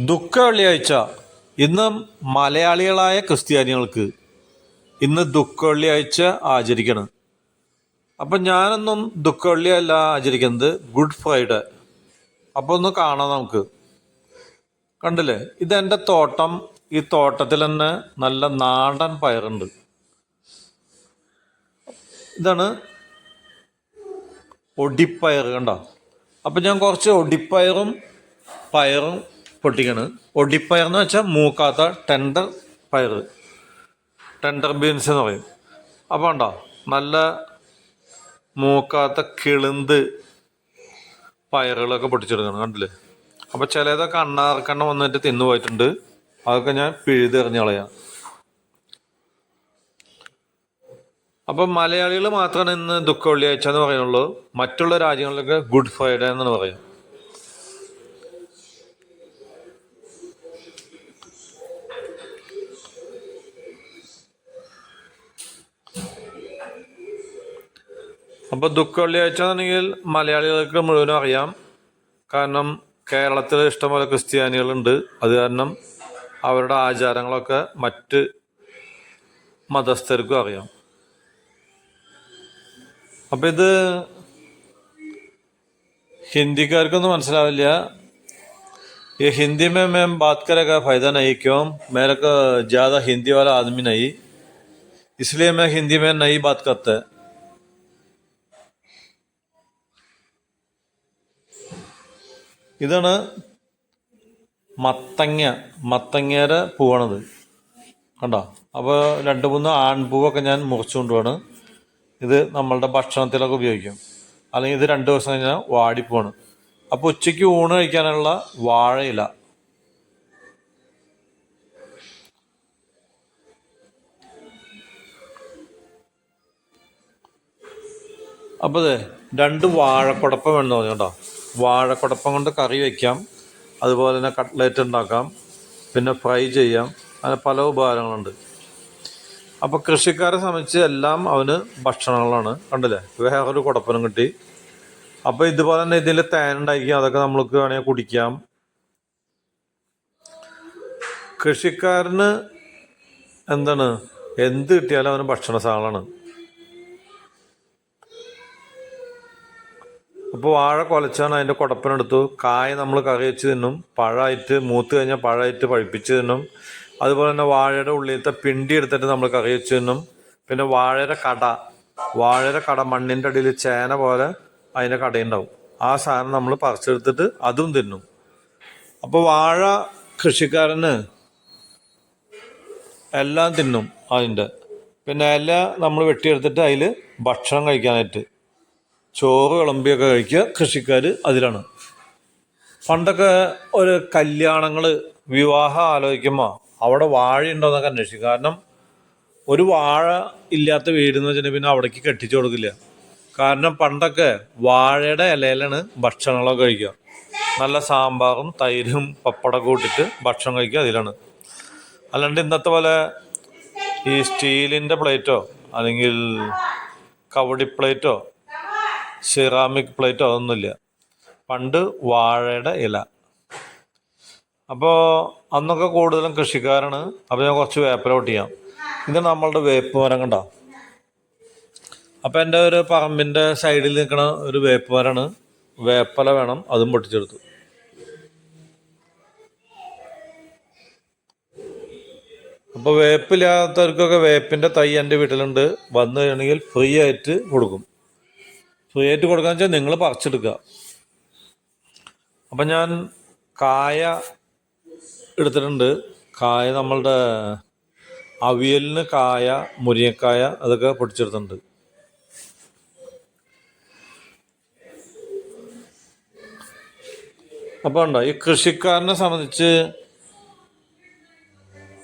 ദുഃഖ വെള്ളിയാഴ്ച ഇന്ന് മലയാളികളായ ക്രിസ്ത്യാനികൾക്ക് ഇന്ന് ദുഃഖ വെള്ളിയാഴ്ച ആചരിക്കണം. അപ്പം ഞാനൊന്നും ദുഃഖ വെള്ളിയല്ല ആചരിക്കുന്നത് ഗുഡ് ഫ്രൈഡേ. അപ്പോൾ ഒന്ന് കാണാം നമുക്ക്. കണ്ടില്ലേ? ഇതെന്റെ തോട്ടം. ഈ തോട്ടത്തിൽ തന്നെ നല്ല നാടൻ പയറുണ്ട്. ഇതാണ് ഒടിപ്പയർ കണ്ടോ? അപ്പം ഞാൻ കുറച്ച് ഒടിപ്പയറും പയറും പൊട്ടിക്കണ്. ഒടിപ്പയർ എന്ന് വെച്ചാൽ മൂക്കാത്ത ടെൻഡർ പയർ ടെൻഡർ ബീൻസ് എന്ന് പറയും. അപ്പോൾ ഉണ്ടോ നല്ല മൂക്കാത്ത കിളുന്ത് പയറുകളൊക്കെ പൊട്ടിച്ചെടുക്കണം. കണ്ടില്ലേ? അപ്പോൾ ചിലതൊക്കെ അണ്ണാർക്കണ്ണ വന്നിട്ട് തിന്നു പോയിട്ടുണ്ട്. അതൊക്കെ ഞാൻ പിഴുതെറിഞ്ഞ് കളയാം. അപ്പം മലയാളികൾ മാത്രമാണ് ഇന്ന് ദുഃഖ വെള്ളിയാഴ്ച എന്ന് പറയുന്നുള്ളൂ മറ്റുള്ള രാജ്യങ്ങളിലൊക്കെ ഗുഡ് ഫ്രൈഡേ എന്നാണ് പറയാം അപ്പോൾ ദുഃഖ വെള്ളിയാഴ്ച എന്നുണ്ടെങ്കിൽ മലയാളികൾക്ക് മുഴുവനും അറിയാം കാരണം കേരളത്തിൽ ഇഷ്ടംപോലെ ക്രിസ്ത്യാനികളുണ്ട് അത് കാരണം അവരുടെ ആചാരങ്ങളൊക്കെ മറ്റ് മതസ്ഥർക്കും അറിയാം അപ്പം ഇത് ഹിന്ദിക്കാർക്കൊന്നും മനസ്സിലാവില്ല ये हिंदी में मैम बात करेगा फ़ायदा नहीं क्यों मेरे को ज़्यादा हिंदी वाला आदमी नहीं इसलिए मैं हिंदी में नहीं बात करता ഇതാണ് മത്തങ്ങ മത്തങ്ങയുടെ പൂവാണത്. കണ്ടോ? അപ്പോൾ രണ്ട് മൂന്ന് ആൺപൂവൊക്കെ ഞാൻ മുറിച്ചുകൊണ്ട് പോവാണ് ഇത് നമ്മളുടെ ഭക്ഷണത്തിലൊക്കെ ഉപയോഗിക്കും. അല്ലെങ്കിൽ ഇത് രണ്ട് ദിവസം കഴിഞ്ഞാൽ വാടിപ്പോവാണ് അപ്പോൾ ഉച്ചയ്ക്ക് ഊണ് കഴിക്കാനുള്ള വാഴയില. അപ്പോൾ രണ്ട് വാഴക്കുടപ്പം വേണമെന്ന് പറഞ്ഞു കേട്ടോ. വാഴക്കുടപ്പം കൊണ്ട് കറി വയ്ക്കാം അതുപോലെ തന്നെ കട്ട്ലേറ്റ് ഉണ്ടാക്കാം. പിന്നെ ഫ്രൈ ചെയ്യാം. അങ്ങനെ പല ഉപകാരങ്ങളുണ്ട്. അപ്പോൾ കൃഷിക്കാരെ സംബന്ധിച്ച് എല്ലാം അവന് ഭക്ഷണങ്ങളാണ്. കണ്ടില്ലേ? വേറൊരു കുടപ്പനും കിട്ടി. അപ്പോൾ ഇതുപോലെ തന്നെ ഇതിൽ തേൻ ഉണ്ടായിരിക്കും. അതൊക്കെ നമ്മൾക്ക് വേണമെങ്കിൽ കുടിക്കാം. കൃഷിക്കാരന് എന്താണ്? എന്ത് കിട്ടിയാലും അവന് ഭക്ഷണ സാധനമാണ് അപ്പോൾ വാഴ കുലച്ചാണ് അതിന്റെ കുടപ്പിനെടുത്തു. കായ നമ്മൾ കറി തിന്നും. പഴമായിട്ട് മൂത്ത് കഴിഞ്ഞാൽ പഴമായിട്ട് പഴുപ്പിച്ച് തിന്നും. അതുപോലെ തന്നെ വാഴയുടെ ഉള്ളിലത്തെ പിണ്ടി എടുത്തിട്ട് നമ്മൾ കറി തിന്നും. പിന്നെ വാഴയുടെ കട. വാഴയുടെ കട മണ്ണിന്റെ അടിയിൽ ചേന പോലെ അതിന്റെ കടയുണ്ടാവും. ആ സാധനം നമ്മൾ പറിച്ചെടുത്തിട്ട് അതും തിന്നും. അപ്പോൾ വാഴ കൃഷിക്കാരന് എല്ലാം തിന്നും അതിന്റെ പിന്നെ ഇല നമ്മൾ വെട്ടിയെടുത്തിട്ട് അതിൽ ഭക്ഷണം കഴിക്കാനായിട്ട്. ചോറ് വിളമ്പിയൊക്കെ കഴിക്കുക. കൃഷിക്കാർ അതിലാണ്. പണ്ടൊക്കെ ഒരു കല്യാണങ്ങൾ വിവാഹം ആലോചിക്കുമ്പോൾ അവിടെ വാഴ ഉണ്ടോയെന്നൊക്കെ അന്വേഷിക്കും. കാരണം ഒരു വാഴ ഇല്ലാത്ത വീട് എന്ന് വെച്ചിട്ടുണ്ടെങ്കിൽ പിന്നെ അവിടേക്ക് കെട്ടിച്ചു കൊടുക്കില്ല. കാരണം പണ്ടൊക്കെ വാഴയുടെ ഇലയിലാണ് ഭക്ഷണങ്ങളൊക്കെ കഴിക്കുക. നല്ല സാമ്പാറും തൈരും പപ്പടമൊക്കെ കൂട്ടിട്ട് ഭക്ഷണം കഴിക്കുക അതിലാണ്. അല്ലാണ്ട് ഇന്നത്തെ പോലെ ഈ സ്റ്റീലിന്റെ പ്ലേറ്റോ അല്ലെങ്കിൽ കവടി പ്ലേറ്റോ സിറാമിക് പ്ലേറ്റോ അതൊന്നുമില്ല. പണ്ട് വാഴയുടെ ഇല. അപ്പോൾ അന്നൊക്കെ കൂടുതലും കൃഷിക്കാരാണ്. അപ്പോൾ ഞാൻ കുറച്ച് വേപ്പിലോട്ട് ചെയ്യാം ഇത് നമ്മളുടെ വേപ്പ് മരം കണ്ടോ? അപ്പോൾ എന്റെ ഒരു പറമ്പിന്റെ സൈഡിൽ നിൽക്കുന്ന ഒരു വേപ്പ് മരമാണ്. വേപ്പല വേണം അതും പൊട്ടിച്ചെടുത്തു. അപ്പോൾ വേപ്പില്ലാത്തവർക്കൊക്കെ വേപ്പിന്റെ തൈ എന്റെ വീട്ടിലുണ്ട്. വന്നു കഴിഞ്ഞെങ്കിൽ ഫ്രീ ആയിട്ട് കൊടുക്കും. ഫ്രീ ആയിട്ട് കൊടുക്കാന്ന് വെച്ചാൽ നിങ്ങൾ പറിച്ചെടുക്കുക അപ്പം ഞാൻ കായ എടുത്തിട്ടുണ്ട്. കായ നമ്മളുടെ അവിയലിന് കായ മുരിങ്ങക്കായ അതൊക്കെ പൊടിച്ചെടുത്തിട്ടുണ്ട് അപ്പോൾ ഉണ്ടോ ഈ കൃഷിക്കാരനെ സംബന്ധിച്ച്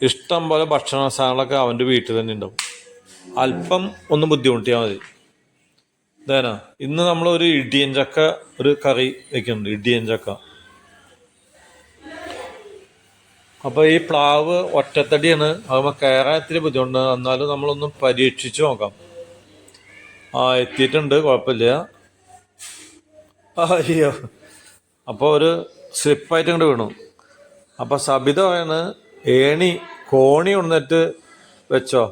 ഇഷ്ടം പോലെ ഭക്ഷണ സാധനങ്ങളൊക്കെ അവന്റെ വീട്ടിൽ തന്നെ ഉണ്ടാവും. അല്പം ഒന്ന് ബുദ്ധിമുട്ടിയാൽ മതി. ഇതേനാ ഇന്ന് നമ്മൾ ഒരു ഇടിയൻ ചക്ക ഒരു കറി വെക്കുന്നുണ്ട് ഇടിയൻ ചക്ക. അപ്പോൾ ഈ പ്ലാവ് ഒറ്റത്തടിയാണ് അതുമ്പോൾ കയറാൻ ഇത്തിരി ബുദ്ധിമുട്ട് എന്നാലും നമ്മളൊന്ന് പരീക്ഷിച്ചു നോക്കാം. ആ എത്തിയിട്ടുണ്ട് കുഴപ്പമില്ല. അയ്യോ. അപ്പോൾ ഒരു സ്ലിപ്പായിട്ട് ഇങ്ങോട്ട് വീണു. അപ്പോൾ സബിത പറയാണ് ഏണി കോണി ഉണന്നിട്ട് വെച്ചോ.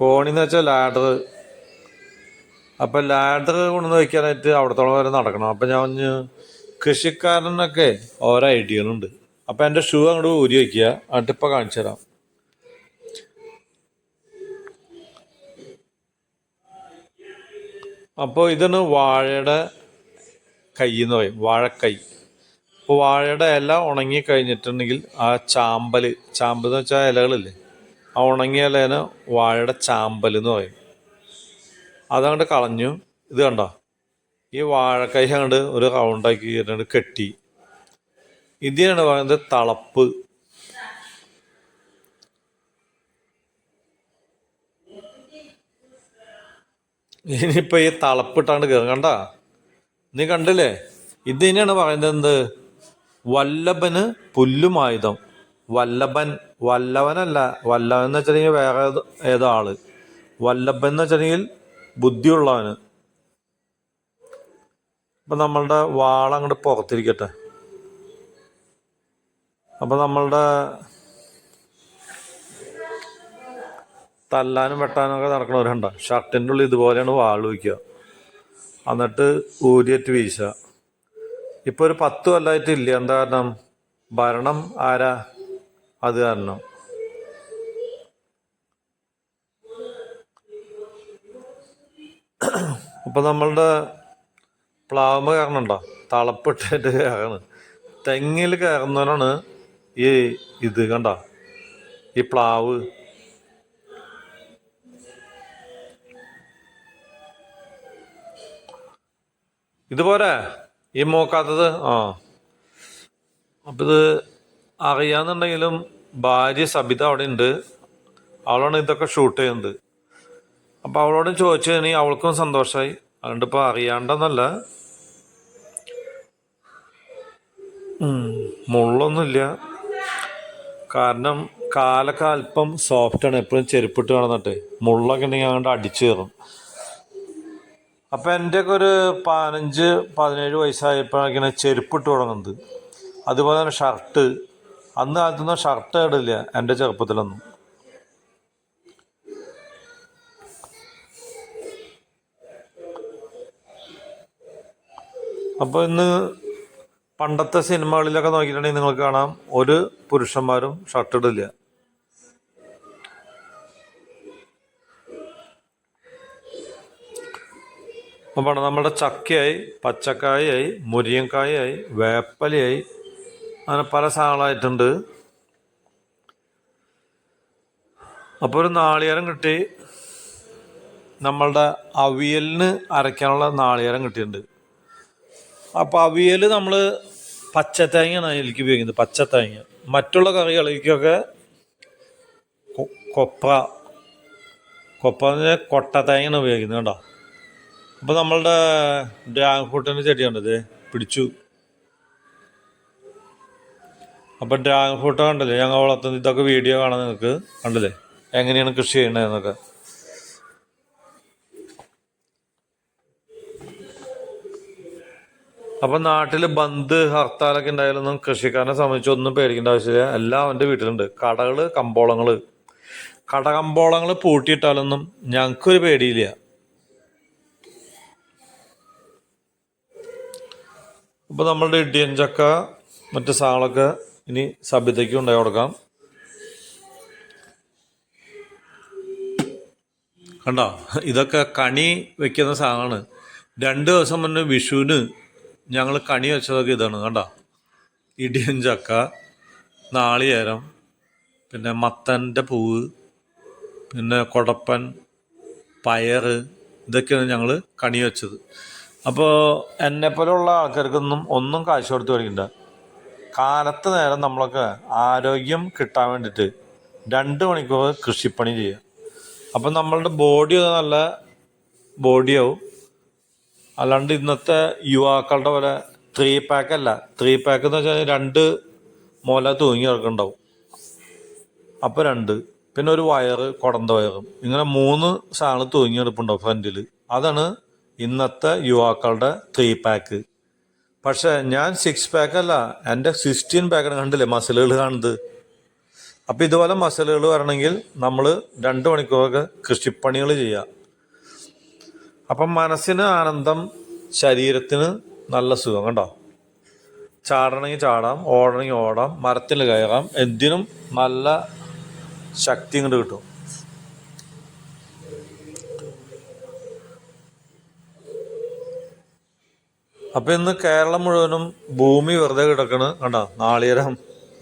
കോണി എന്ന് വെച്ചാൽ ലാഡർ അപ്പൊ ലാഡർ കൊണ്ടുവന്ന് വെക്കാനായിട്ട് അവിടത്തോളം വരെ നടക്കണം. അപ്പൊ ഞാൻ കൃഷിക്കാരനൊക്കെ ഓരോ ഐഡിയകളുണ്ട്. അപ്പൊ എന്റെ ഷൂ അങ്ങോട്ട് ഊരി വെക്കുക. എന്നിട്ട് ഇപ്പൊ കാണിച്ചു തരാം. അപ്പോൾ ഇതാണ് വാഴയുടെ കൈ എന്ന് പറയും. വാഴക്കൈ. അപ്പോൾ വാഴയുടെ ഇല ഉണങ്ങി കഴിഞ്ഞിട്ടുണ്ടെങ്കിൽ ആ ചാമ്പൽ ചാമ്പൽ എന്ന് വെച്ചാൽ ഇലകളില്ലേ? ആ ഉണങ്ങിയ ഇലേനെ വാഴയുടെ ചാമ്പൽ എന്ന് പറയും. അതങ്ങോട്ട് കളഞ്ഞു. ഇത് കണ്ടോ? ഈ വാഴക്കൈ അങ്ങോട്ട് ഒരു റൗണ്ടാക്കി എന്നിട്ട് കെട്ടി. ഇതിനാണ് പറയുന്നത് തളപ്പ്. ഇനിയിപ്പോൾ ഈ തളപ്പിട്ടാണ്ട് കയറും കണ്ട? നീ കണ്ടില്ലേ? ഇത് തന്നെയാണ് പറയുന്നത് എന്ത്? വല്ലഭന് പുല്ലുമായുധം വല്ലഭൻ വല്ലവനല്ല. വല്ലവൻ എന്ന് വെച്ചിട്ടുണ്ടെങ്കിൽ വേറെ ഏതോ ആൾ. വല്ലഭൻ എന്ന് വെച്ചിട്ടുണ്ടെങ്കിൽ ബുദ്ധിയുള്ളവന്. അപ്പം നമ്മളുടെ വാളങ്ങോട്ട് പുറത്തിരിക്കട്ടെ അപ്പൊ നമ്മളുടെ തല്ലാനും വെട്ടാനും ഒക്കെ നടക്കണവരുണ്ട ഷർട്ടിന്റെ ഉള്ളിൽ ഇതുപോലെയാണ് വാൾ വയ്ക്കുക. എന്നിട്ട് ഊരിയറ്റ് വീശുക. ഇപ്പൊ ഒരു പത്ത് കൊല്ലമായിട്ട് ഇല്ല. എന്താ കാരണം? ഭരണം ആരാ? അത് കാരണം. അപ്പൊ നമ്മളുടെ പ്ലാവുമ്പ കയറണുണ്ടോ? തളപ്പിട്ടിട്ട് കയറണ്. തെങ്ങിൽ കയറുന്നവരാണ് ഈ ഇത് കണ്ട? ഈ പ്ലാവ്. ഇതുപോലെ ഈ മോക്കാത്തത്? ആ. അപ്പം ഇത് അറിയാന്നുണ്ടെങ്കിലും ഭാര്യ സബിത അവിടെ ഉണ്ട് അവളാണ് ഇതൊക്കെ ഷൂട്ട് ചെയ്യുന്നത്. അപ്പം അവളോട് ചോദിച്ചു കഴിഞ്ഞാൽ അവൾക്കും സന്തോഷമായി അതുകൊണ്ട് ഇപ്പം അറിയാണ്ടെന്നല്ല. മുള്ളൊന്നുമില്ല. കാരണം കാലൊക്കെ അല്പം സോഫ്റ്റാണ് എപ്പോഴും ചെരുപ്പിട്ട് കിടന്നിട്ട് മുള്ളൊക്കെ ഉണ്ടെങ്കിൽ അങ്ങോട്ട് അടിച്ചു കയറും. അപ്പം എന്റെ ഒക്കെ ഒരു പതിനഞ്ച് പതിനേഴ് വയസ്സായപ്പോഴാണ് ചെരുപ്പിട്ട് തുടങ്ങുന്നത്. അതുപോലെ തന്നെ ഷർട്ട് അന്ന് കാലത്തൊന്നും ഷർട്ട് ഇടില്ല എന്റെ ചെറുപ്പത്തിലൊന്നും. അപ്പോൾ ഇന്ന് പണ്ടത്തെ സിനിമകളിലൊക്കെ നോക്കിയിട്ടുണ്ടെങ്കിൽ നിങ്ങൾക്ക് കാണാം ഒരു പുരുഷന്മാരും ഷർട്ട് ഇടില്ല. അപ്പോൾ നമ്മുടെ ചക്കയായി പച്ചക്കായായി മുരിയങ്കായായി വേപ്പലയായി അങ്ങനെ പല സാധനങ്ങളായിട്ടുണ്ട്. അപ്പോൾ ഒരു നാളികേരം കിട്ടി നമ്മളുടെ അവിയലിന് അരയ്ക്കാനുള്ള നാളികേരം കിട്ടിയിട്ടുണ്ട്. അപ്പോൾ അവിയൽ നമ്മൾ പച്ചത്തേങ്ങയാണ് അതിലേക്ക് ഉപയോഗിക്കുന്നത് പച്ചത്തേങ്ങ. മറ്റുള്ള കറികളിലേക്കൊക്കെ കൊപ്ര. കൊപ്ര എന്ന് പറഞ്ഞാൽ കൊട്ട തേങ്ങയാണ് ഉപയോഗിക്കുന്നത് കേട്ടോ അപ്പോൾ നമ്മളുടെ ഡ്രാഗൺ ഫ്രൂട്ടിന്റെ ചെടിയുണ്ട് ഇത്? പിടിച്ചു. അപ്പം ഡ്രാഗൺ ഫ്രൂട്ട് കണ്ടല്ലേ? ഞങ്ങൾ വളർത്തുന്നത് ഇതൊക്കെ വീഡിയോ കാണാൻ നിങ്ങൾക്ക് കണ്ടില്ലേ? എങ്ങനെയാണ് കൃഷി ചെയ്യണതെന്നൊക്കെ അപ്പം നാട്ടിൽ ബന്ദ് ഹർത്താലൊക്കെ ഉണ്ടായാലൊന്നും കൃഷിക്കാരനെ സംബന്ധിച്ച് ഒന്നും പേടിക്കേണ്ട ആവശ്യമില്ല. എല്ലാം അവന്റെ വീട്ടിലുണ്ട്. കടകൾ കമ്പോളങ്ങൾ. കട കമ്പോളങ്ങൾ പൂട്ടിയിട്ടാലൊന്നും ഞങ്ങൾക്കൊരു പേടിയില്ല. അപ്പോൾ നമ്മളുടെ ഇടിയൻ ചക്ക മറ്റു സാളൊക്കെ ഇനി സഭ്യതയ്ക്ക് ഉണ്ടായി കൊടുക്കാം. കണ്ടോ? ഇതൊക്കെ കണി വെക്കുന്ന സാധനമാണ്. രണ്ട് ദിവസം മുന്നേ വിഷുവിന് ഞങ്ങൾ കണി വെച്ചതൊക്കെ ഇതാണ് കണ്ടോ? ഇടിയൻ ചക്ക നാളികേരം പിന്നെ മത്തന്റെ പൂവ് പിന്നെ കൊടപ്പൻ പയർ ഇതൊക്കെയാണ് ഞങ്ങൾ കണി വെച്ചത്. അപ്പോൾ എന്നെപ്പോലുള്ള ആൾക്കാർക്കൊന്നും ഒന്നും കാശ് കൊടുത്ത് മേടിക്കണ്ട കാലത്ത് നേരം നമ്മളൊക്കെ ആരോഗ്യം കിട്ടാൻ വേണ്ടിയിട്ട് രണ്ട് മണിക്കൂർ കൃഷിപ്പണി ചെയ്യുക. അപ്പം നമ്മളുടെ ബോഡി നല്ല ബോഡിയാവും അല്ലാണ്ട് ഇന്നത്തെ യുവാക്കളുടെ പോലെ ത്രീ പാക്ക് അല്ല. ത്രീ പാക്ക് എന്ന് വെച്ചാൽ രണ്ട് മുല തൂങ്ങി കിടക്കുന്നുണ്ടാവും. അപ്പോൾ രണ്ട്. പിന്നെ ഒരു വയറ് കൊടന്ത വയറും ഇങ്ങനെ മൂന്ന് സാധനം തൂങ്ങി കിടപ്പുണ്ടാവും ഫ്രണ്ടിൽ അതാണ് ഇന്നത്തെ യുവാക്കളുടെ ത്രീ പാക്ക് പക്ഷെ ഞാൻ സിക്സ് പാക്ക് അല്ല. എന്റെ സിക്സ്റ്റീൻ പാക്കാണ് കണ്ടില്ലേ മസിലുകൾ കാണുന്നത്? അപ്പോൾ ഇതുപോലെ മസിലുകൾ വരണമെങ്കിൽ നമ്മൾ രണ്ട് മണിക്കൂറൊക്കെ കൃഷിപ്പണികൾ ചെയ്യുക അപ്പം മനസ്സിന് ആനന്ദം ശരീരത്തിന് നല്ല സുഖം കണ്ടോ? ചാടണമെങ്കിൽ ചാടാം ഓടണമെങ്കിൽ ഓടാം മരത്തിൽ കയറാം എന്തിനും നല്ല ശക്തി ഇങ്ങോട്ട് കിട്ടും. അപ്പൊ ഇന്ന് കേരളം മുഴുവനും ഭൂമി വെറുതെ കിടക്കണ് കണ്ടോ? നാളികേരം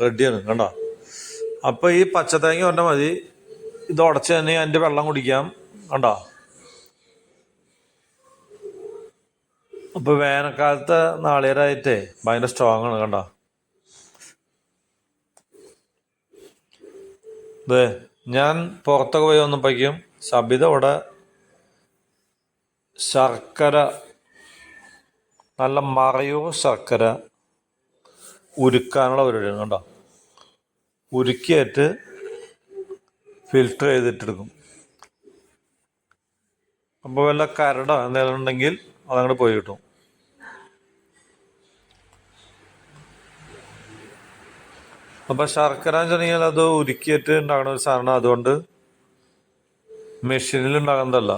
റെഡിയാണ് കണ്ടോ? അപ്പൊ ഈ പച്ചത്തേങ്ങ പറഞ്ഞാൽ മതി ഇത് ഉടച്ച് തന്നെ അതിന്റെ വെള്ളം കുടിക്കാം കണ്ടോ? അപ്പൊ വേനൽക്കാലത്ത് നാളികേരമായിട്ടേ ഭയങ്കര സ്ട്രോങ് ആണ് കണ്ടോ? അതെ ഞാൻ പുറത്തൊക്കെ പോയി വന്നപ്പോഴേക്കും സബിത ഇവിടെ ശർക്കര നല്ല മറയൂർ ശർക്കര ഉരുക്കാനുള്ള പരിപാടിയാണ് കണ്ടോ? ഉരുക്കിയിട്ട് ഫിൽട്ടർ ചെയ്തിട്ടെടുക്കും. അപ്പോൾ വല്ല കരടോ എന്തെങ്കിലും ഉണ്ടെങ്കിൽ അതങ്ങോട്ട് പോയി കിട്ടും. അപ്പൊ ശർക്കര അത് ഉരുക്കിയിട്ട് ഉണ്ടാകുന്ന ഒരു സാധനം അതുകൊണ്ട് മെഷീനിൽ ഉണ്ടാകുന്നതല്ല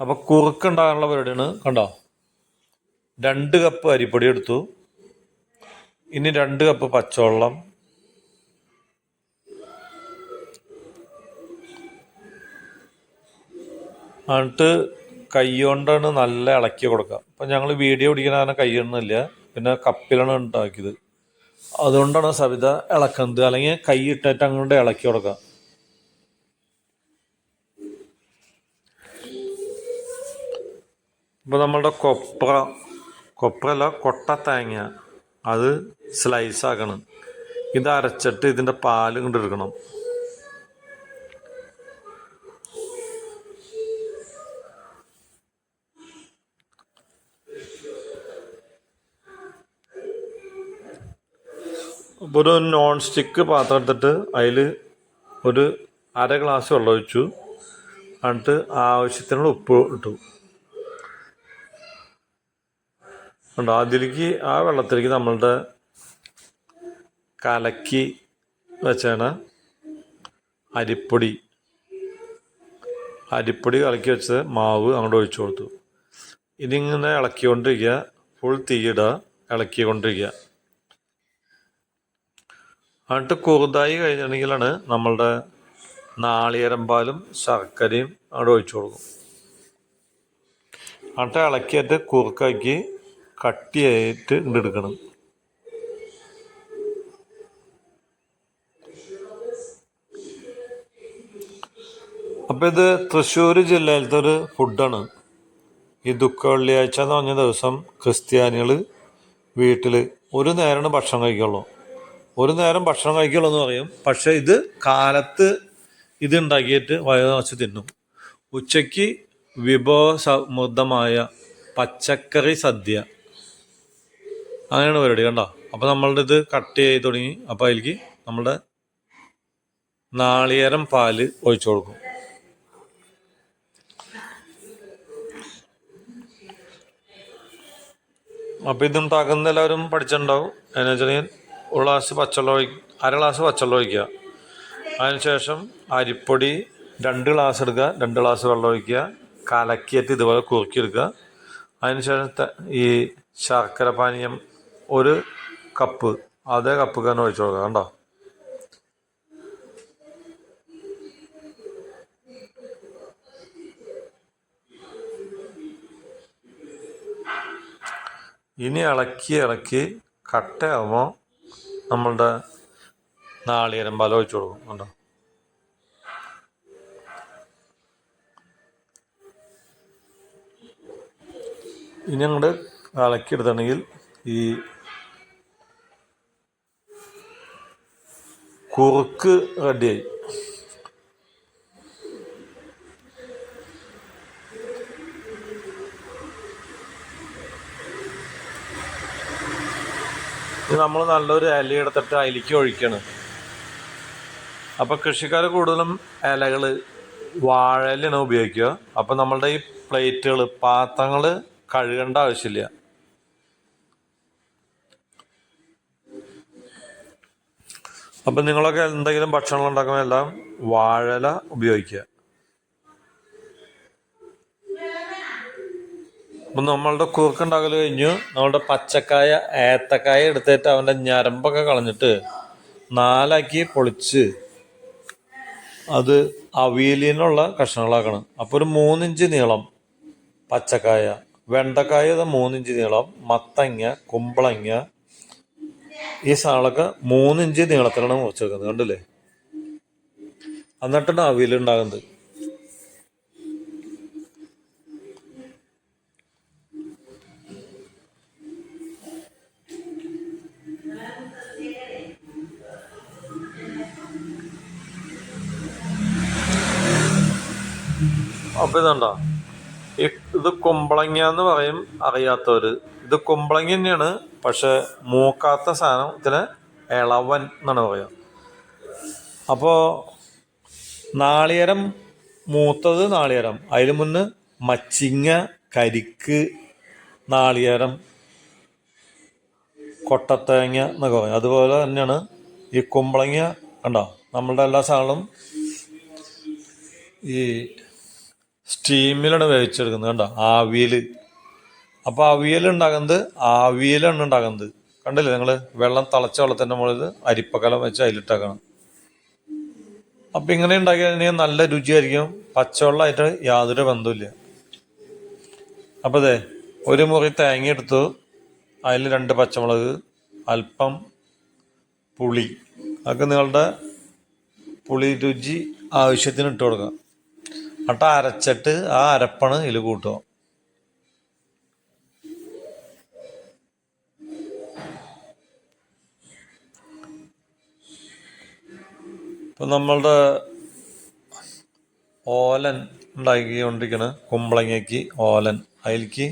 അപ്പൊ കുറുക്ക് ഉണ്ടാകാനുള്ള പരിപാടിയാണ്. കണ്ടോ? രണ്ട് കപ്പ് അരിപ്പൊടി എടുത്തു. ഇനി രണ്ട് കപ്പ് പച്ചവെള്ളം. എന്നിട്ട് കൈ കൊണ്ടാണ് നല്ല ഇളക്കി കൊടുക്കുക. അപ്പം ഞങ്ങൾ വീഡിയോ പിടിക്കുന്ന കാരണം കൈ പിന്നെ കപ്പിലാണ് ഉണ്ടാക്കിയത്. അതുകൊണ്ടാണ് സവിത ഇളക്കുന്നത്. അല്ലെങ്കിൽ കൈ ഇട്ടിട്ട് അങ്ങോട്ട് ഇളക്കി കൊടുക്കുക. ഇപ്പോൾ നമ്മളുടെ കൊപ്ര കൊപ്രല്ല കൊട്ട തേങ്ങ. അത് സ്ലൈസ് ആക്കണം. ഇത് അരച്ചിട്ട് ഇതിന്റെ പാൽ കൊണ്ട് ഒരു നോൺ സ്റ്റിക്ക് പാത്രം എടുത്തിട്ട് അതിൽ ഒരു അര ഗ്ലാസ് വെള്ളം ഒഴിച്ചു. എന്നിട്ട് ആവശ്യത്തിനുള്ള ഉപ്പ് ഇട്ടു. ഉണ്ട് അതിലേക്ക് ആ വെള്ളത്തിലേക്ക് നമ്മളുടെ കലക്കി വെച്ചാണ് അരിപ്പൊടി. അരിപ്പൊടി കലക്കി വെച്ച് മാവ് അങ്ങോട്ട് ഒഴിച്ചു കൊടുത്തു. ഇതിങ്ങനെ ഇളക്കിക്കൊണ്ടിരിക്കുക. ഫുൾ തീയിടുക ഇളക്കിക്കൊണ്ടിരിക്കുക. എന്നിട്ട് കുറുതായി കഴിഞ്ഞിട്ടുണ്ടെങ്കിലാണ് നമ്മളുടെ നാളികേരം പാലും ശർക്കരയും അവിടെ ഒഴിച്ചു കൊടുക്കും. എന്നിട്ട് ഇളക്കിയിട്ട് കുറുക്കാക്കി കട്ടിയായിട്ട് ഇങ്ങോട്ട് എടുക്കണം. അപ്പം ഇത് തൃശ്ശൂർ ജില്ലയിലത്തെ ഒരു ഫുഡാണ്. ഈ ദുഃഖ വെള്ളിയാഴ്ച എന്ന് പറഞ്ഞ ദിവസം ക്രിസ്ത്യാനികൾ വീട്ടിൽ ഒരു നേരമാണ് ഭക്ഷണം കഴിക്കുള്ളൂ. ഒരു നേരം ഭക്ഷണം കഴിക്കുള്ളൂ എന്ന് പറയും. പക്ഷെ ഇത് കാലത്ത് ഇത് ഉണ്ടാക്കിയിട്ട് വയറ് തിന്നും. ഉച്ചയ്ക്ക് വിഭവസമൃദ്ധമായ പച്ചക്കറി സദ്യ. അങ്ങനെയാണ് പരിപാടി കണ്ടോ? അപ്പോൾ നമ്മളുടെ ഇത് കട്ട് ചെയ്ത് തുടങ്ങി. അപ്പോൾ അതിലേക്ക് നമ്മുടെ നാളികേരം പാൽ ഒഴിച്ചു കൊടുക്കും. അപ്പോൾ ഇതുണ്ടാക്കുന്ന എല്ലാവരും പഠിച്ചിട്ടുണ്ടാവും. എന്നു വെച്ചിട്ടുണ്ടെങ്കിൽ ഒരു ഗ്ലാസ് പച്ചവെള്ളം ഒഴി അര ഗ്ലാസ് പച്ചവെള്ളം ഒഴിക്കുക. അതിനുശേഷം അരിപ്പൊടി രണ്ട് ഗ്ലാസ് എടുക്കുക രണ്ട് ഗ്ലാസ് വെള്ളം ഒഴിക്കുക. കലക്കിയിട്ട് ഇതുപോലെ കുറുക്കിയെടുക്കുക. അതിനുശേഷം ഈ ശർക്കര പാനീയം ഒരു കപ്പ് അതേ കപ്പ് തന്നെ ഒഴിച്ചു കൊടുക്കുക കണ്ടോ? ഇനി ഇളക്കി ഇളക്കി കട്ടയാകുമ്പോൾ നമ്മളുടെ നാളികേരം ഒഴിച്ചു കൊടുക്കും. കണ്ടോ? ഇനി അങ്ങോട്ട് ഇളക്കി എടുത്തിട്ടുണ്ടെങ്കിൽ ഈ കുറുക്ക് റെഡിയായി. ഇത് നമ്മൾ നല്ലൊരു ഇല എടുത്തിട്ട് അയിലേക്ക് ഒഴിക്കണം. അപ്പോൾ കൃഷിക്കാർ കൂടുതലും ഇലകൾ വാഴയിലാണ് ഉപയോഗിക്കുക. അപ്പോൾ നമ്മളുടെ ഈ പ്ലേറ്റുകൾ പാത്രങ്ങൾ കഴുകേണ്ട ആവശ്യമില്ല. അപ്പം നിങ്ങളൊക്കെ എന്തെങ്കിലും ഭക്ഷണം ഉണ്ടാക്കുമ്പോൾ എല്ലാം വാഴല ഉപയോഗിക്കുക. അപ്പം നമ്മളുടെ കുറുക്കുണ്ടാകൽ കഴിഞ്ഞു. നമ്മളുടെ പച്ചക്കായ ഏത്തക്കായ എടുത്തിട്ട് അവന്റെ ഞരമ്പൊക്കെ കളഞ്ഞിട്ട് നാലാക്കി പൊളിച്ച് അത് അവിയലിനുള്ള കഷ്ണങ്ങളാക്കണം. അപ്പോൾ ഒരു മൂന്നിഞ്ച് നീളം പച്ചക്കായ വെണ്ടക്കായ മൂന്നിഞ്ച് നീളം മത്തങ്ങ കുമ്പളങ്ങ ഈ സാളൊക്കെ മൂന്നിഞ്ച് നീളത്തിലാണ് മുറിച്ചെടുക്കുന്നത്. കണ്ടില്ലേ? എന്നിട്ടാണ് അവിയൽ ഉണ്ടാകുന്നത്. അപ്പൊ ഇതുണ്ടോ? ഇത് കുമ്പളങ്ങ എന്ന് പറയും അറിയാത്തവര്. ഇത് കുമ്പളങ്ങ തന്നെയാണ് പക്ഷെ മൂക്കാത്ത സാധനം ഇതിന് ഇളവൻ എന്നാണ് പറയുക അപ്പോൾ നാളികരം മൂത്തത് നാളികരം അതിന് മുന്ന് മച്ചിങ്ങ കരിക്ക് നാളികേരം കൊട്ടത്തേങ്ങ എന്നൊക്കെ പറയും. അതുപോലെ തന്നെയാണ് ഈ കുമ്പളങ്ങ കണ്ടോ? നമ്മളുടെ എല്ലാ സാധനങ്ങളും ഈ സ്റ്റീമിലാണ് വേവിച്ചെടുക്കുന്നത് കണ്ടോ? ആവിയൽ അപ്പോൾ അവിയൽ ഉണ്ടാക്കുന്നത് ആവിയിലാണ് ഉണ്ടാകുന്നത് കണ്ടില്ലേ നിങ്ങൾ വെള്ളം തിളച്ച വെള്ളത്തിന്റെ മുകളിൽ അരിപ്പക്കലം വെച്ച് അതിലിട്ടേക്കണം. അപ്പം ഇങ്ങനെ ഉണ്ടാക്കിയാൽ നല്ല രുചിയായിരിക്കും. പച്ചവെള്ളമായിട്ട് യാതൊരു ബന്ധമില്ല അപ്പോൾ അതെ ഒരു മുറി തേങ്ങ എടുത്തു. അതിൽ രണ്ട് പച്ചമുളക് അല്പം പുളി. അതൊക്കെ നിങ്ങളുടെ പുളി രുചി ആവശ്യത്തിന് ഇട്ട് കൊടുക്കുക എന്നിട്ട് അരച്ചിട്ട് ആ അരപ്പണ് ഇതിൽ കൂട്ടുക. ഇപ്പം നമ്മളുടെ ഓലൻ ഉണ്ടാക്കിക്കൊണ്ടിരിക്കണ. കുമ്പളങ്ങയ്ക്ക് ഓലൻ. അതിലേക്ക്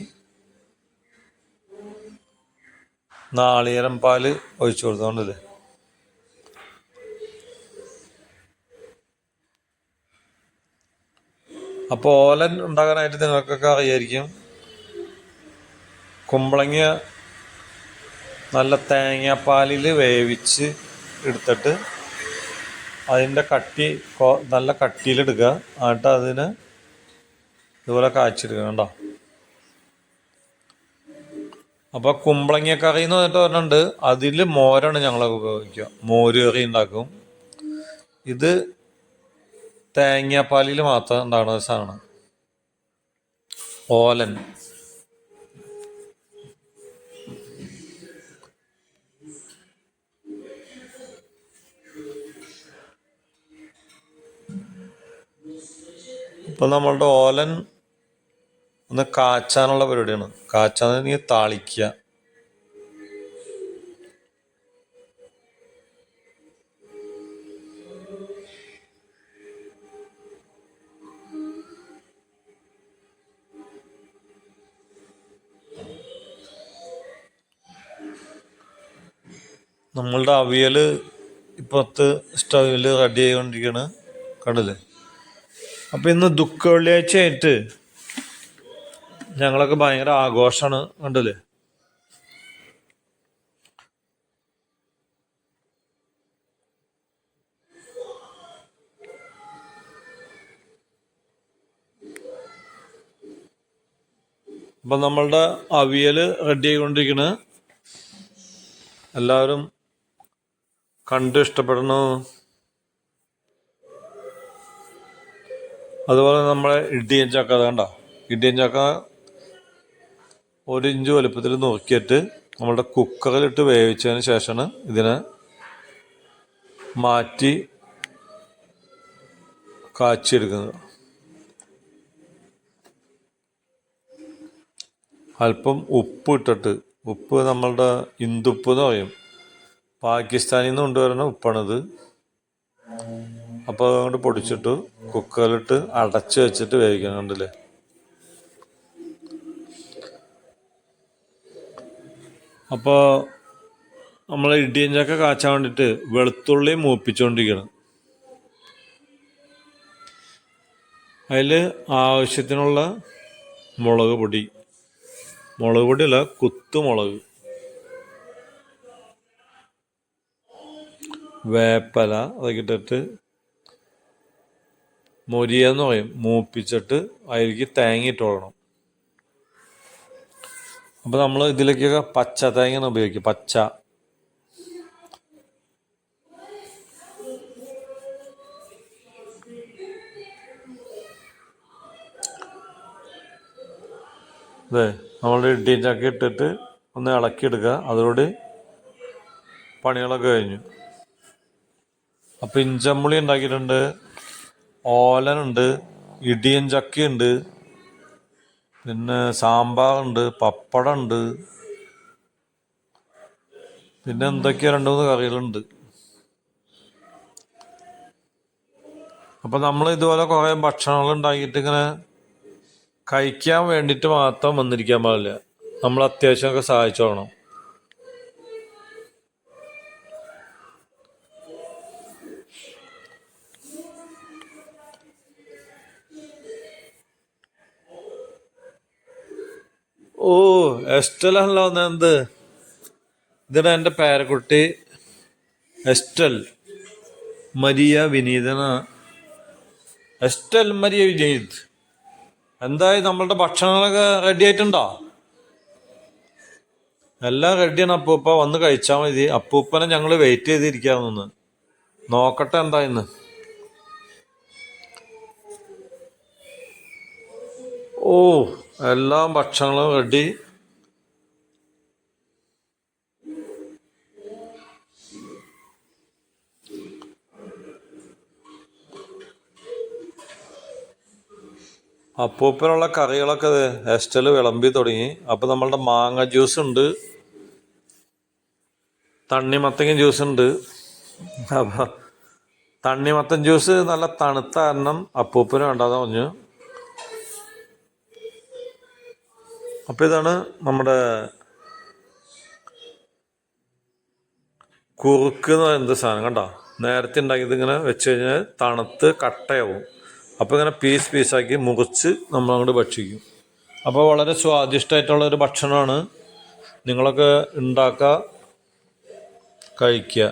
നാളികേരം പാൽ ഒഴിച്ചു കൊടുത്തോണ്ടല്ലേ? അപ്പോൾ ഓലൻ ഉണ്ടാക്കാനായിട്ട് നിങ്ങൾക്കൊക്കെ അറിയായിരിക്കും. കുമ്പളങ്ങ നല്ല തേങ്ങാപ്പാലിൽ വേവിച്ച് എടുത്തിട്ട് അതിന്റെ കട്ടി നല്ല കട്ടിയിലെടുക്കുക എന്നിട്ട് അതിന് ഇതുപോലെ കാച്ചെടുക്കുക കേട്ടോ അപ്പോൾ കുമ്പളങ്ങ കറി എന്ന് പറഞ്ഞിട്ട് പറഞ്ഞിട്ടുണ്ട് അതിൽ മോരാണ് ഞങ്ങളൊക്കെ ഉപയോഗിക്കുക. മോര് കറി ഉണ്ടാക്കും. ഇത് തേങ്ങാപ്പാലിൽ മാത്രം ഒരു സാധനം ഓലൻ. ഇപ്പൊ നമ്മളുടെ ഓലൻ ഒന്ന് കാച്ചാനുള്ള പരിപാടിയാണ്. കാച്ചാന്ന് താളിക്കുക. നമ്മളുടെ അവിയൽ ഇപ്പുറത്ത് സ്റ്റവിൽ റെഡി ആയിക്കൊണ്ടിരിക്കുകയാണ് കണ്ടില്ലേ? അപ്പം ഇന്ന് ദുഃഖ വെള്ളിയാഴ്ച ആയിട്ട് ഞങ്ങളൊക്കെ ഭയങ്കര ആഘോഷമാണ് കണ്ടില്ലേ? അപ്പം നമ്മളുടെ അവിയൽ റെഡി ആയിക്കൊണ്ടിരിക്കണ്. എല്ലാവരും കണ്ട് ഇഷ്ടപ്പെടുന്നു അതുപോലെ നമ്മളെ ഇടിയൻ ചക്ക അത് കണ്ട? ഇടിയൻ ചക്ക ഒരു ഇഞ്ച് വലുപ്പത്തിൽ നോക്കിയിട്ട് നമ്മളുടെ കുക്കറിലിട്ട് വേവിച്ചതിന് ശേഷമാണ് ഇതിനെ മാറ്റി കാച്ചിയെടുക്കുന്നത്. അല്പം ഉപ്പ് ഇട്ടിട്ട് ഉപ്പ് നമ്മളുടെ ഇന്ദുപ്പ് എന്ന് പറയും. പാകിസ്ഥാനിൽ നിന്ന് കൊണ്ടുവരുന്ന ഉപ്പാണിത്. അപ്പോൾ അതുകൊണ്ട് പൊടിച്ചിട്ട് കുക്കറിലിട്ട് അടച്ചു വെച്ചിട്ട് വേവിക്കണം കണ്ടില്ലേ? അപ്പോൾ നമ്മൾ ഇടിയൻ ചക്ക കാച്ചാൻ വേണ്ടിയിട്ട് വെളുത്തുള്ളി മൂപ്പിച്ചുകൊണ്ടിരിക്കണം അതിൽ ആവശ്യത്തിനുള്ള മുളക് പൊടി. മുളക് പൊടിയല്ല കുത്തുമുളക് വേപ്പല അതൊക്കെ ഇട്ടിട്ട് മൊരിയ എന്ന് പറയും. മൂപ്പിച്ചിട്ട് അതിലേക്ക് തേങ്ങ ഇട്ട് കൊടുക്കണം നമ്മൾ ഇതിലേക്കൊക്കെ പച്ച തേങ്ങയാണ് ഉപയോഗിക്കുക. പച്ച. അതെ നമ്മൾ ഇഡ്ഡീന്റെ ഇട്ടിട്ട് ഒന്ന് ഇളക്കിയെടുക്കുക. അതോടെ പണികളൊക്കെ കഴിഞ്ഞു. അപ്പം ഇഞ്ചമ്മുളി ഉണ്ടാക്കിയിട്ടുണ്ട്. ഓലനുണ്ട്. ഇടിയൻ ചക്കയുണ്ട്. പിന്നെ സാമ്പാറുണ്ട്. പപ്പടമുണ്ട്. പിന്നെ എന്തൊക്കെയാ രണ്ട് മൂന്ന് കറികളുണ്ട്. അപ്പം നമ്മൾ ഇതുപോലെ കുറേ ഭക്ഷണങ്ങൾ ഉണ്ടാക്കിയിട്ട് ഇങ്ങനെ കഴിക്കാൻ വേണ്ടിയിട്ട് മാത്രം വന്നിരിക്കാൻ പാടില്ല. നമ്മൾ അത്യാവശ്യമൊക്കെ സഹായിച്ചോളണം. ഓ എസ്റ്റലാണല്ലോ എന്ത്? ഇതാണ് എന്റെ പേരക്കുട്ടി. Estelle. Maria വിനീതന. Estelle Maria Vineeth. എന്തായി? നമ്മളുടെ ഭക്ഷണങ്ങളൊക്കെ റെഡി ആയിട്ടുണ്ടോ? എല്ലാം റെഡിയാണ് അപ്പൂപ്പ. വന്ന് കഴിച്ചാൽ മതി. അപ്പൂപ്പനെ ഞങ്ങൾ വെയിറ്റ് ചെയ്തിരിക്കാമെന്ന് നോക്കട്ടെ എന്താ ഇന്ന് ഓ എല്ലാ ഭക്ഷണങ്ങളും റെഡി അപ്പൂപ്പനുള്ള കറികളൊക്കെ എസ്റ്റൽ വിളമ്പി തുടങ്ങി. അപ്പൊ നമ്മളുടെ മാങ്ങ ജ്യൂസ് ഉണ്ട്. തണ്ണിമത്തങ്ങ ജ്യൂസ് ഉണ്ട്. അപ്പൊ തണ്ണിമത്തൻ ജ്യൂസ് നല്ല തണുത്ത കാരണം അപ്പൂപ്പന് വേണ്ടാന്ന് പറഞ്ഞു. അപ്പൊ ഇതാണ് നമ്മുടെ കുറുക്ക് എന്ന് പറയുന്നത് സാധനം കണ്ടോ? നേരത്തെ ഉണ്ടാക്കിയത് ഇങ്ങനെ വെച്ച് കഴിഞ്ഞാൽ തണുത്ത് കട്ടയാവും. അപ്പോൾ ഇങ്ങനെ പീസ് പീസാക്കി മുറിച്ച് നമ്മൾ അങ്ങോട്ട് ഭക്ഷിക്കും. അപ്പോൾ വളരെ സ്വാദിഷ്ടമായിട്ടുള്ള ഒരു ഭക്ഷണമാണ്. നിങ്ങളൊക്കെ ഉണ്ടാക്കുക കഴിക്കുക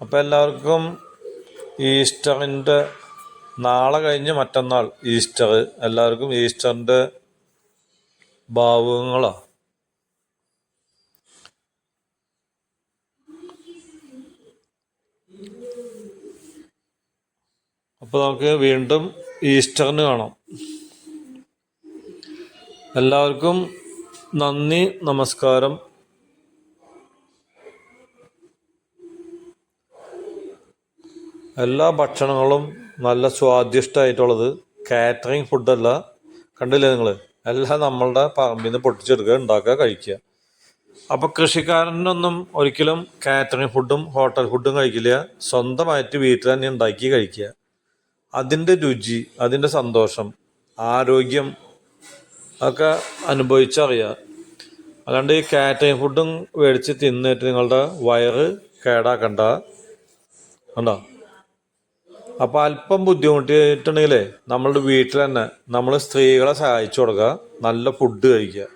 അപ്പോൾ എല്ലാവർക്കും ഈസ്റ്ററിന്റെ നാളെ കഴിഞ്ഞ് മറ്റന്നാൾ ഈസ്റ്റർ. എല്ലാവർക്കും ഈസ്റ്ററിന്റെ ഭാവുകങ്ങളോ. അപ്പോൾ നമുക്ക് വീണ്ടും ഈസ്റ്ററിന് കാണാം. എല്ലാവർക്കും നന്ദി നമസ്കാരം. എല്ലാ ഭക്ഷണങ്ങളും നല്ല സ്വാദിഷ്ടമായിട്ടുള്ളത് കാറ്ററിങ് ഫുഡല്ല കണ്ടില്ലേ നിങ്ങൾ എല്ലാം നമ്മളുടെ പറമ്പിൽ നിന്ന് പൊട്ടിച്ചെടുക്കുക ഉണ്ടാക്കുക കഴിക്കുക. അപ്പോൾ കൃഷിക്കാരനൊന്നും ഒരിക്കലും കാറ്ററിങ് ഫുഡും ഹോട്ടൽ ഫുഡും കഴിക്കില്ല. സ്വന്തമായിട്ട് വീട്ടിൽ തന്നെ ഉണ്ടാക്കി കഴിക്കുക. അതിന്റെ രുചി അതിന്റെ സന്തോഷം ആരോഗ്യം ഒക്കെ അനുഭവിച്ചറിയുക. അല്ലാണ്ട് ഈ കാറ്ററിങ് ഫുഡും മേടിച്ച് തിന്നിട്ട് നിങ്ങളുടെ വയറ് കേടാക്കണ്ട. കണ്ടോ? അപ്പോൾ അല്പം ബുദ്ധിമുട്ടിയിട്ടുണ്ടെങ്കിലേ നമ്മളുടെ വീട്ടിൽ തന്നെ നമ്മൾ സ്ത്രീകളെ സഹായിച്ചു കൊടുക്കുക. നല്ല ഫുഡ് കഴിക്കുക.